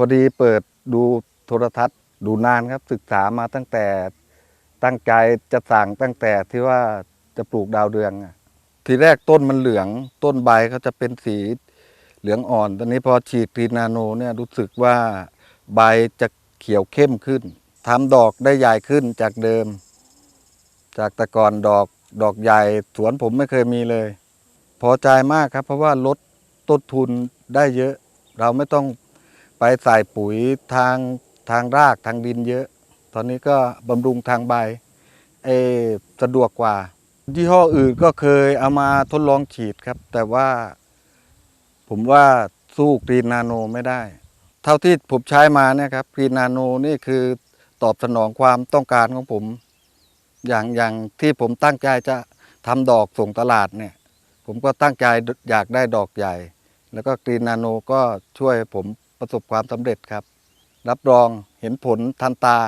พอดีเปิดดูโทรทัศน์ดูนานครับศึกษามาตั้งแต่ตั้งใจจะสั่งตั้งแต่ที่ว่าจะปลูกดาวเรืองอะทีแรกต้นมันเหลืองต้นใบเขาจะเป็นสีเหลืองอ่อน ตอนนี้พอฉีดกรีนนาโนเนี่ยรู้สึกว่าใบจะเขียวเข้มขึ้นทำดอกได้ใหญ่ขึ้นจากเดิม จากแต่ก่อนดอกดอกใหญ่สวนผมไม่เคยมีเลย พอใจมากครับ เพราะว่าลดต้นทุนได้เยอะ เราไม่ต้อง ไปใส่ปุ๋ยทางทางรากทางดินเยอะ ตอนนี้ก็บำรุงทางใบเอสะดวกกว่ายี่ห้ออื่นก็เคยเอามาทดลองฉีดครับ แต่ว่าผมว่าสู้กรีนนาโนไม่ได้ เท่าที่ผมใช้มาเนี่ยครับกรีนนาโนนี่คือตอบสนองความต้องการของผม อย่างอย่างที่ผมตั้งใจจะทำดอกส่งตลาดเนี่ย ผมก็ตั้งใจอยากได้ดอกใหญ่ แล้วก็กรีนนาโนก็ช่วยผม ประสบความสำเร็จครับ รับรองเห็นผลทันตา